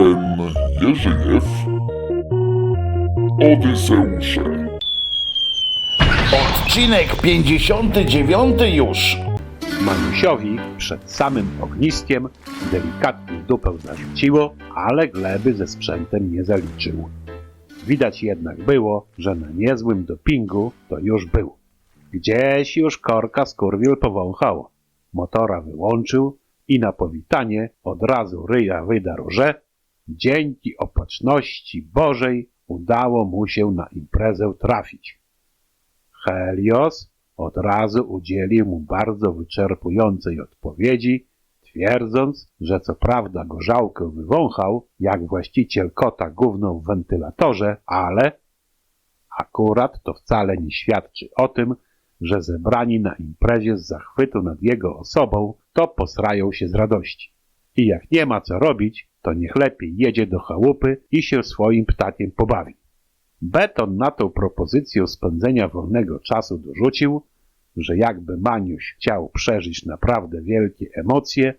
Jestem Jerzyjew. Odyseusze. Odcinek 59 już. Manusiowi przed samym ogniskiem delikatnie dupę zarzuciło, ale gleby ze sprzętem nie zaliczył. Widać jednak było, że na niezłym dopingu to już był. Gdzieś już korka skurwiel powąchał. Motora wyłączył i na powitanie od razu ryja wydarł, że dzięki opatrzności Bożej udało mu się na imprezę trafić. Helios od razu udzielił mu bardzo wyczerpującej odpowiedzi, twierdząc, że co prawda gorzałkę wywąchał, jak właściciel kota gówno w wentylatorze, ale akurat to wcale nie świadczy o tym, że zebrani na imprezie z zachwytu nad jego osobą, to posrają się z radości. I jak nie ma co robić, to niech lepiej jedzie do chałupy i się swoim ptakiem pobawi. Beton na tą propozycję spędzenia wolnego czasu dorzucił, że jakby Maniuś chciał przeżyć naprawdę wielkie emocje,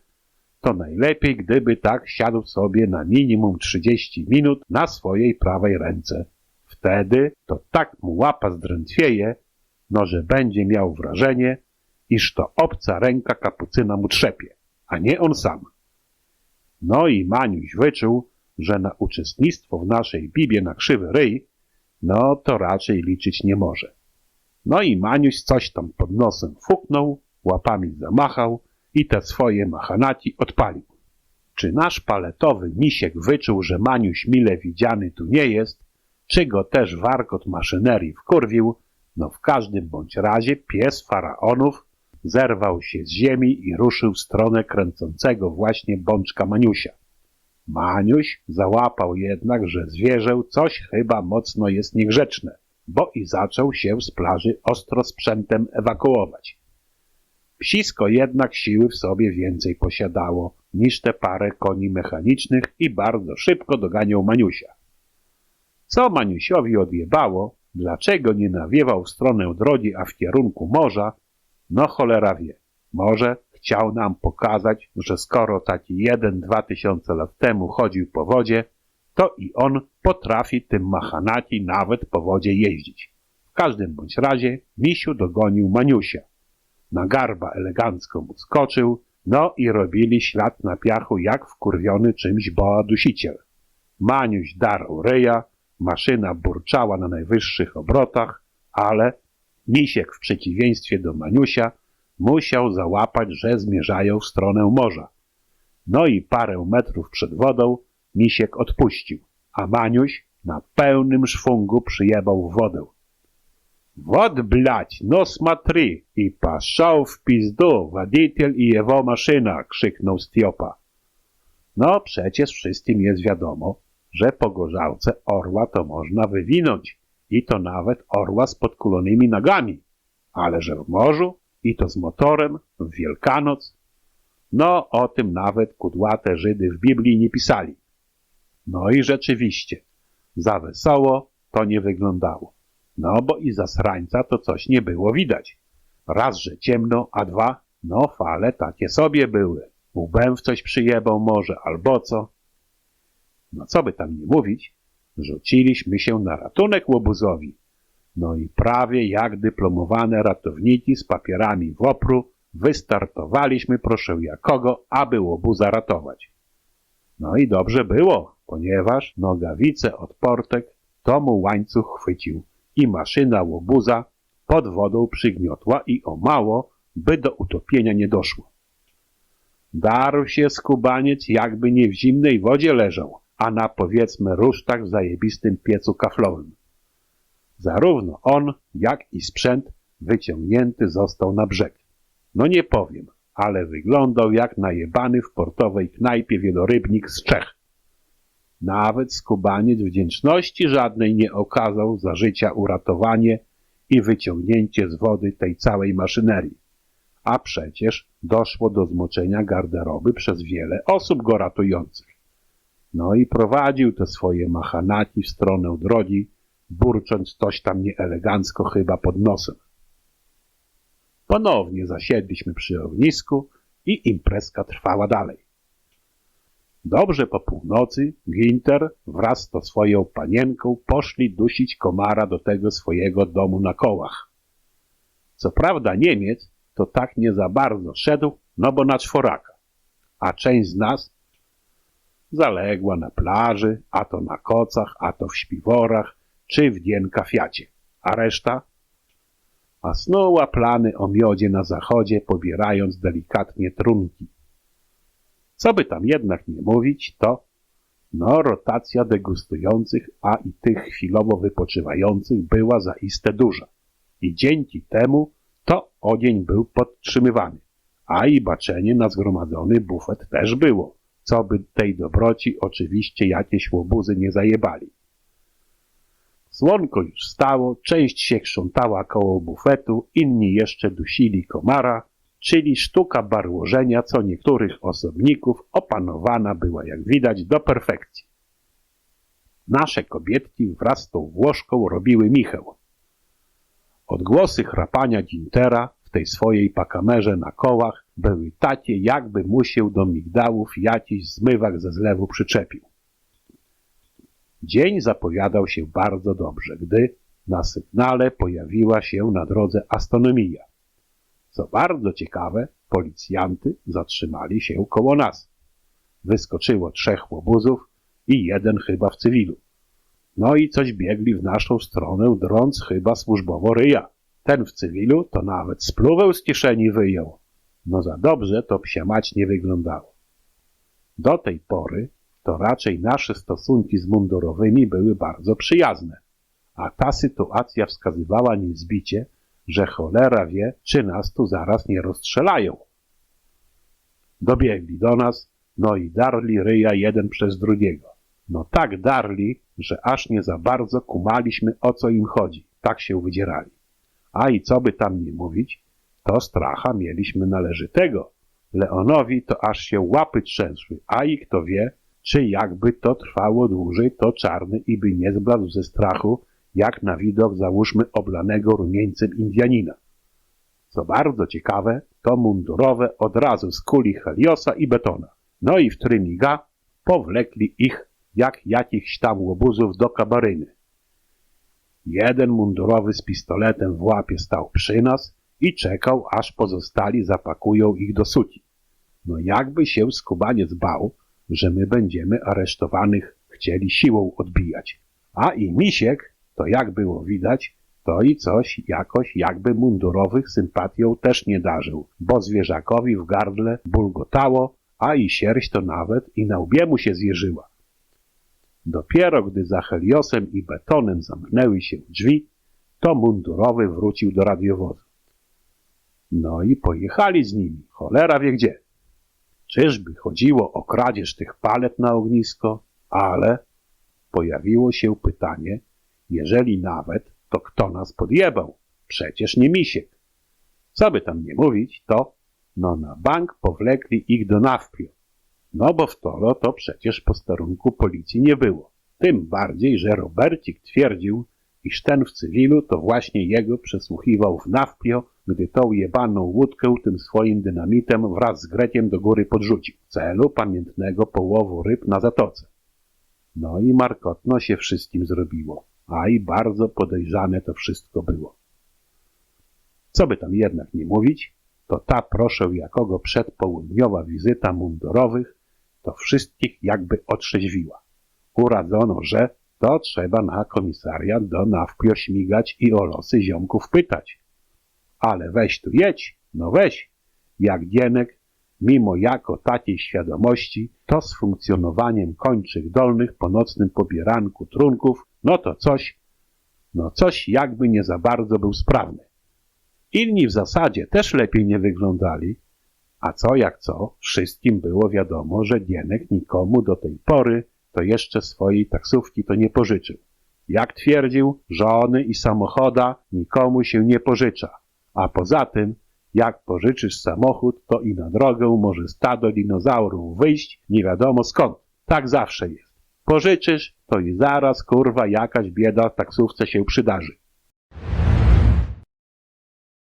to najlepiej gdyby tak siadł sobie na minimum 30 minut na swojej prawej ręce. Wtedy to tak mu łapa zdrętwieje, no że będzie miał wrażenie, iż to obca ręka kapucyna mu trzepie, a nie on sam. No i Maniuś wyczuł, że na uczestnictwo w naszej bibie na krzywy ryj, no to raczej liczyć nie może. No i Maniuś coś tam pod nosem fuknął, łapami zamachał i te swoje machanaci odpalił. Czy nasz paletowy misiek wyczuł, że Maniuś mile widziany tu nie jest, czy go też warkot maszynerii wkurwił, no w każdym bądź razie pies faraonów zerwał się z ziemi i ruszył w stronę kręcącego właśnie bączka Maniusia. Maniuś załapał jednak, że zwierzę coś chyba mocno jest niegrzeczne, bo i zaczął się z plaży ostro sprzętem ewakuować. Psisko jednak siły w sobie więcej posiadało niż te parę koni mechanicznych i bardzo szybko doganiał Maniusia. Co Maniusiowi odjebało, dlaczego nie nawiewał w stronę drogi, a w kierunku morza, no cholera wie. Może chciał nam pokazać, że skoro taki jeden, dwa tysiące lat temu chodził po wodzie, to i on potrafi tym machanati nawet po wodzie jeździć. W każdym bądź razie misiu dogonił Maniusia. Na garba elegancko mu skoczył, no i robili ślad na piachu jak wkurwiony czymś boa dusiciel. Maniuś darł ryja, maszyna burczała na najwyższych obrotach, ale misiek w przeciwieństwie do Maniusia musiał załapać, że zmierzają w stronę morza. No i parę metrów przed wodą misiek odpuścił, a Maniuś na pełnym szwungu przyjebał w wodę. Wod blać, no smatry i paszał w pizdu, wodiciel i jego maszyna, krzyknął Stiopa. No przecież wszystkim jest wiadomo, że po gorzałce orła to można wywinąć i to nawet orła z podkulonymi nogami, ale że w morzu i to z motorem w Wielkanoc, no o tym nawet kudłate Żydy w Biblii nie pisali. No i rzeczywiście, za wesoło to nie wyglądało. No bo i za srańca to coś nie było widać. Raz, że ciemno, a dwa, no fale takie sobie były. Łbem w coś przyjebał może, albo co. No co by tam nie mówić, rzuciliśmy się na ratunek łobuzowi. No i prawie jak dyplomowane ratowniki z papierami w opru wystartowaliśmy proszę jakogo, aby łobuza ratować. No i dobrze było, ponieważ nogawice od portek to mu łańcuch chwycił i maszyna łobuza pod wodą przygniotła i o mało, by do utopienia nie doszło. Darł się skubaniec, jakby nie w zimnej wodzie leżał, a na powiedzmy rusztach w zajebistym piecu kaflowym. Zarówno on, jak i sprzęt wyciągnięty został na brzeg. No nie powiem, ale wyglądał jak najebany w portowej knajpie wielorybnik z Czech. Nawet skubaniec wdzięczności żadnej nie okazał za życia uratowanie i wyciągnięcie z wody tej całej maszynerii. A przecież doszło do zmoczenia garderoby przez wiele osób go ratujących. No i prowadził te swoje machanaki w stronę drogi, burcząc coś tam nieelegancko chyba pod nosem. Ponownie zasiedliśmy przy ognisku i imprezka trwała dalej. Dobrze po północy Ginter wraz z tą swoją panienką poszli dusić komara do tego swojego domu na kołach. Co prawda Niemiec to tak nie za bardzo szedł, no bo na czworaka, a część z nas zaległa na plaży, a to na kocach, a to w śpiworach, czy w dienkafiacie, a reszta a snuła plany o miodzie na zachodzie, pobierając delikatnie trunki. Co by tam jednak nie mówić, to no rotacja degustujących, a i tych chwilowo wypoczywających była zaiste duża. I dzięki temu to ogień był podtrzymywany, a i baczenie na zgromadzony bufet też było, co by tej dobroci oczywiście jakieś łobuzy nie zajebali. Słonko już stało, część się krzątała koło bufetu, inni jeszcze dusili komara, czyli sztuka barłożenia co niektórych osobników opanowana była, jak widać, do perfekcji. Nasze kobietki wraz z tą Włoszką robiły Michał. Odgłosy chrapania Gintera w tej swojej pakamerze na kołach były takie, jakby mu się do migdałów jakiś zmywak ze zlewu przyczepił. Dzień zapowiadał się bardzo dobrze, gdy na sygnale pojawiła się na drodze astronomia. Co bardzo ciekawe, policjanty zatrzymali się koło nas. Wyskoczyło trzech łobuzów i jeden chyba w cywilu. No i coś biegli w naszą stronę, drąc chyba służbowo ryja. Ten w cywilu to nawet spluwę z kieszeni wyjął. No za dobrze to psia mać nie wyglądało. Do tej pory to raczej nasze stosunki z mundurowymi były bardzo przyjazne, a ta sytuacja wskazywała niezbicie, że cholera wie, czy nas tu zaraz nie rozstrzelają. Dobiegli do nas, no i darli ryja jeden przez drugiego. No tak darli, że aż nie za bardzo kumaliśmy o co im chodzi. Tak się wydzierali. A i co by tam nie mówić, to stracha mieliśmy należytego. Leonowi to aż się łapy trzęsły, a i kto wie, czy jakby to trwało dłużej, to czarny i by nie zbladł ze strachu, jak na widok załóżmy oblanego rumieńcem Indianina. Co bardzo ciekawe, to mundurowe od razu skuli Heliosa i betona. No i w trymiga powlekli ich jak jakichś tam łobuzów do kabaryny. Jeden mundurowy z pistoletem w łapie stał przy nas i czekał, aż pozostali zapakują ich do suci. No jakby się skubaniec bał, że my będziemy aresztowanych chcieli siłą odbijać. A i misiek, to jak było widać, to i coś jakoś jakby mundurowych sympatią też nie darzył, bo zwierzakowi w gardle bulgotało, a i sierść to nawet i na łbie mu się zjeżyła. Dopiero gdy za Heliosem i betonem zamknęły się drzwi, to mundurowy wrócił do radiowozu. No i pojechali z nimi, cholera wie gdzie. Czyżby chodziło o kradzież tych palet na ognisko? Ale pojawiło się pytanie, jeżeli nawet, to kto nas podjebał? Przecież nie misiek. Co by tam nie mówić, to no na bank powlekli ich do Nawpio. No bo w Toro to przecież posterunku policji nie było. Tym bardziej, że Robercik twierdził, iż ten w cywilu to właśnie jego przesłuchiwał w Nawpio, gdy tą jebaną łódkę tym swoim dynamitem wraz z Greciem do góry podrzucił, w celu pamiętnego połowu ryb na zatoce. No i markotno się wszystkim zrobiło, a i bardzo podejrzane to wszystko było. Co by tam jednak nie mówić, to ta proszę jakogo przedpołudniowa wizyta mundurowych to wszystkich jakby otrzeźwiła. Uradzono, że to trzeba na komisariat do Nawpio śmigać i o losy ziomków pytać. Ale weź tu jedź, no weź. Jak Gienek, mimo jako takiej świadomości, to z funkcjonowaniem kończych dolnych po nocnym pobieranku trunków, no to coś, no coś jakby nie za bardzo był sprawny. Inni w zasadzie też lepiej nie wyglądali, a co jak co, wszystkim było wiadomo, że Gienek nikomu do tej pory to jeszcze swojej taksówki to nie pożyczył. Jak twierdził, żony i samochoda nikomu się nie pożycza. A poza tym, jak pożyczysz samochód, to i na drogę może stado dinozaurów wyjść nie wiadomo skąd. Tak zawsze jest. Pożyczysz, to i zaraz kurwa jakaś bieda w taksówce się przydarzy.